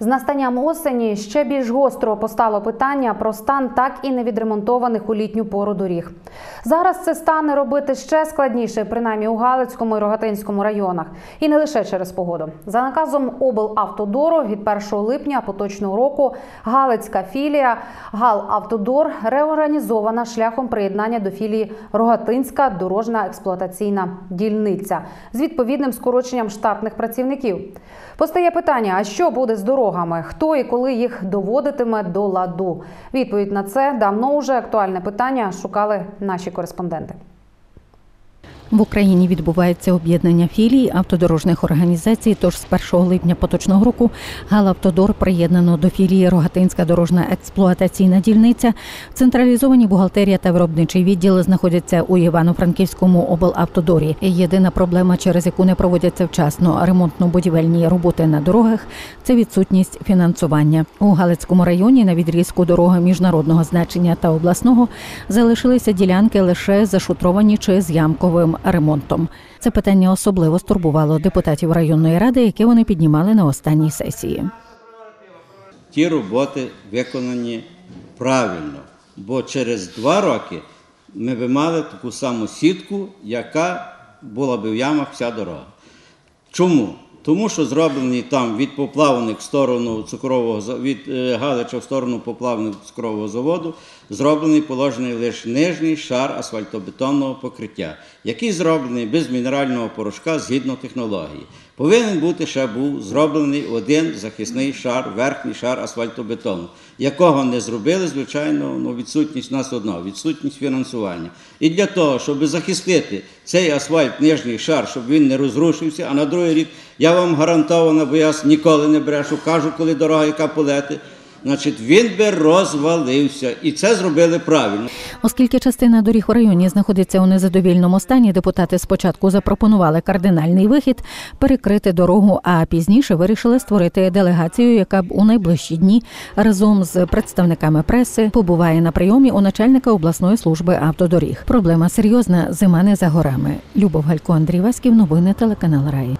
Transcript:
З настанням осені ще більш гостро постало питання про стан так і не відремонтованих у літню пору доріг. Зараз це стане робити ще складніше, принаймні у Галицькому і Рогатинському районах, і не лише через погоду. За наказом облавтодору від 1 липня поточного року Галицька філія Галавтодор реорганізована шляхом приєднання до філії Рогатинська дорожна експлуатаційна дільниця з відповідним скороченням штатних працівників. Постає питання: а що буде з дорогами? Хто і коли їх доводитиме до ладу? Відповідь на це давно уже актуальне питання шукали наші кореспонденти. В Україні відбувається об'єднання філій автодорожних організацій. Тож з 1 липня поточного року Галавтодор приєднано до філії Рогатинська дорожна експлуатаційна дільниця. Централізовані бухгалтерія та виробничий відділ знаходяться у Івано-Франківському облавтодорі. Єдина проблема, через яку не проводяться вчасно ремонтно-будівельні роботи на дорогах, це відсутність фінансування. У Галицькому районі на відрізку дороги міжнародного значення та обласного залишилися ділянки лише зашутровані чи з ямковим ремонтом. Це питання особливо стурбувало депутатів районної ради, яке вони піднімали на останній сесії. ті роботи виконані правильно. Бо через два роки ми би мали таку саму сітку, яка була би в ямах вся дорога. Чому? Тому що зроблені там від поплавних в сторону цукрового від е, Галича в сторону поплавних цукрового заводу, зроблений положений лише нижній шар асфальтобетонного покриття, який зроблений без мінерального порошка згідно технології. Повинен бути ще був зроблений один захисний шар, верхній шар асфальтобетону, якого не зробили, звичайно, ну, відсутність нас одна, відсутність фінансування. І для того, щоб захистити цей асфальт, нижній шар, щоб він не розрушився, а на другий рік я вам гарантовано, бо я ніколи не брешу, кажу, коли дорога яка полети, значить він би розвалився. І це зробили правильно. Оскільки частина доріг у районі знаходиться у незадовільному стані, депутати спочатку запропонували кардинальний вихід перекрити дорогу, а пізніше вирішили створити делегацію, яка б у найближчі дні разом з представниками преси побуває на прийомі у начальника обласної служби автодоріг. Проблема серйозна, зима не за горами. Любов Галько, Андрій Васьків, новини телеканал Раї.